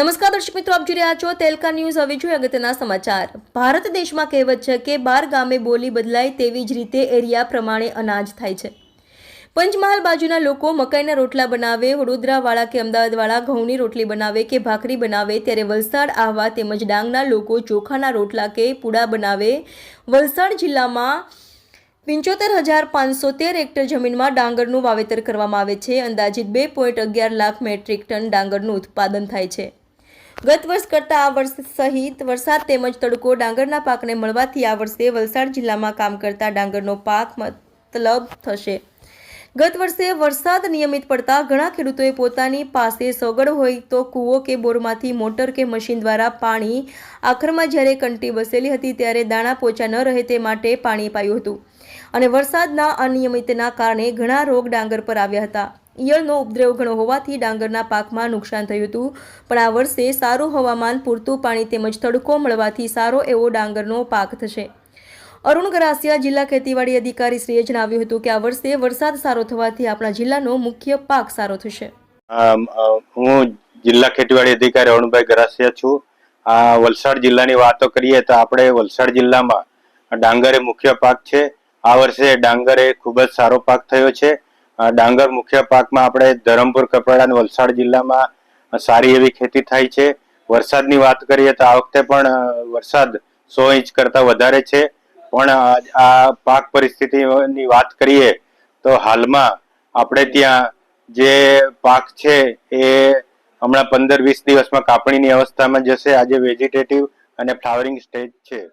નમસ્કાર દર્શક મિત્રો, આપ જોઈ રહ્યા છો તેલકા ન્યૂઝ. હવે જોઈએ અગત્યના સમાચાર. ભારત દેશમાં કહેવત છે કે, બાર ગામે બોલી બદલાય તેવી જ રીતે એરિયા પ્રમાણે અનાજ થાય છે. પંચમહાલ બાજુના લોકો મકાઈના રોટલા બનાવે, વડોદરાવાળા કે અમદાવાદવાળા ઘઉંની રોટલી બનાવે કે ભાખરી બનાવે ત્યારે વલસાડ આહવા તેમજ ડાંગના લોકો ચોખાના રોટલા કે પૂડા બનાવે. વલસાડ જિલ્લામાં પંચોતેર હજાર પાંચસો તેર હેક્ટર જમીનમાં ડાંગરનું વાવેતર કરવામાં આવે છે. અંદાજિત બે પોઈન્ટ અગિયાર લાખ મેટ્રિક ટન ડાંગરનું ઉત્પાદન થાય છે. ગત વર્ષ કરતાં આ વર્ષ સહિત વરસાદ તેમજ તડકો ડાંગરના પાકને મળવાથી આ વર્ષે વલસાડ જિલ્લામાં કામ કરતા ડાંગરનો પાક મતલબ થશે. ગત વર્ષે વરસાદ નિયમિત પડતા ઘણા ખેડૂતોએ પોતાની પાસે સગડ હોય તો કૂવો કે બોરમાંથી મોટર કે મશીન દ્વારા પાણી આખરમાં જ્યારે કંટી બસેલી હતી ત્યારે દાણા પોચા ન રહે તે માટે પાણી પાયું હતું. અને વરસાદના અનિયમિતના કારણે ઘણા રોગ ડાંગર પર આવ્યા હતા. ઈયળનો ઉપદ્રવ ઘણો હોવાથી ડાંગરના પાકમાં નુકસાન થયું હતું. પણ આ વર્ષે સારું હવામાન, પૂરતું પાણી તેમજ તડકો મળવાથી સારો એવો ડાંગરનો પાક થશે. અરુણ ગરાસિયા જિલ્લા ખેતીવાડી અધિકારી શ્રીએ જણાવ્યું હતું કે આ વર્ષે વરસાદ સારો થવાથી આપણા જિલ્લાનો મુખ્ય પાક સારો થશે. હું જિલ્લા ખેતીવાડી અધિકારી અરુણભાઈ ગરાસિયા છું. આ વલસાડ જિલ્લાની વાતો કરીએ તો આપણે વલસાડ જિલ્લામાં ડાંગર એ મુખ્ય પાક છે. આ વર્ષે ડાંગર એ ખૂબ જ સારો પાક થયો છે. ડાંગર મુખ્ય પાકમાં આપણે ધરમપુર, કપરાડા અને વલસાડ જિલ્લામાં સારી એવી ખેતી થાય છે. વરસાદની વાત કરીએ તો આ વખતે પણ વરસાદ સો ઇંચ કરતા વધારે છે. પણ આ- પાક પરિસ્થિતિની વાત કરીએ તો હાલમાં આપણે ત્યાં જે પાક છે એ હમણાં પંદર વીસ દિવસમાં કાપણીની અવસ્થામાં જશે. આજે વેજીટેટિવ અને ફ્લાવરિંગ સ્ટેજ છે.